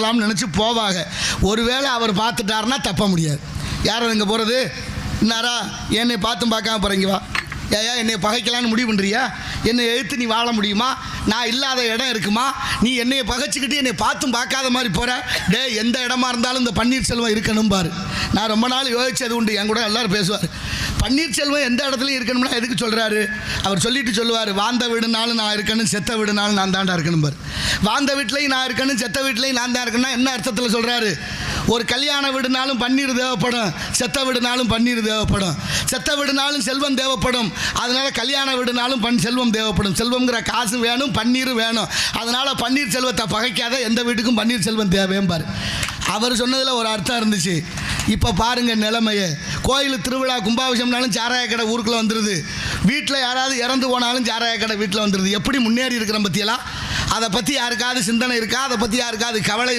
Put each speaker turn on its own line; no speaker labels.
வரலாம்னு நினச்சி போவாங்க. ஒருவேளை அவர் பார்த்துட்டாருன்னா தப்ப முடியாது. யார் இங்கே போகிறது இன்னாரா? என்னை பார்த்தும் பார்க்காம போகிறீங்க வா. ஏயா என்னை பகைக்கலான்னு முடிவு பண்ணுறியா என்னை எழுத்து நீ வாழ முடியுமா? நான் இல்லாத இடம் இருக்குமா? நீ என்னையை பகைச்சிக்கிட்டு என்னை பார்த்தும் பார்க்காத மாதிரி போகிற டே எந்த இடமா இருந்தாலும் இந்த பன்னீர்செல்வம் இருக்கணும் பாரு நான் ரொம்ப நாள் யோசிச்சது உண்டு. என் கூட எல்லோரும் பேசுவார். பன்னீர்செல்வம் எந்த இடத்துலையும் இருக்கணும்னா எதுக்கு சொல்கிறாரு அவர் சொல்லிட்டு சொல்லுவார் வாழ்ந்த வீடுனாலும் நான் இருக்கணும் செத்த வீடுனாலும் நான் தாண்டா இருக்கணும் பார். வாழ்ந்த வீட்லையும் நான் இருக்கணும் செத்த வீட்லையும் நான் தான் இருக்கணும்னா என்ன அர்த்தத்தில் சொல்கிறாரு ஒரு கல்யாண வீடுனாலும் பன்னீர் தேவைப்படும் செத்த வீடுனாலும் பன்னீர் தேவைப்படும் செத்த வீடுனாலும் செல்வம் தேவைப்படும். அதனால் கல்யாண வீடுனாலும் பண் செல்வம் தேவைப்படும். செல்வங்கிற காசு வேணும் பன்னீரும் வேணும். அதனால் பன்னீர் செல்வத்தை பகைக்காத எந்த வீட்டுக்கும் பன்னீர் செல்வம் தேவைம்பார் அவர் சொன்னதில் ஒரு அர்த்தம் இருந்துச்சு. இப்போ பாருங்கள் நிலைமையை. கோயில் திருவிழா கும்பாபிஷம்னாலும் சாராய கடை ஊருக்குள்ளே வந்துடுது வீட்டில் யாராவது இறந்து போனாலும் சாராய கடை வீட்டில் வந்துடுது எப்படி முன்னேறி இருக்கிற பற்றியெல்லாம் அதை பற்றி யாருக்காவது சிந்தனை இருக்கா? அதை பற்றி யாருக்காவது கவலை இருக்கா?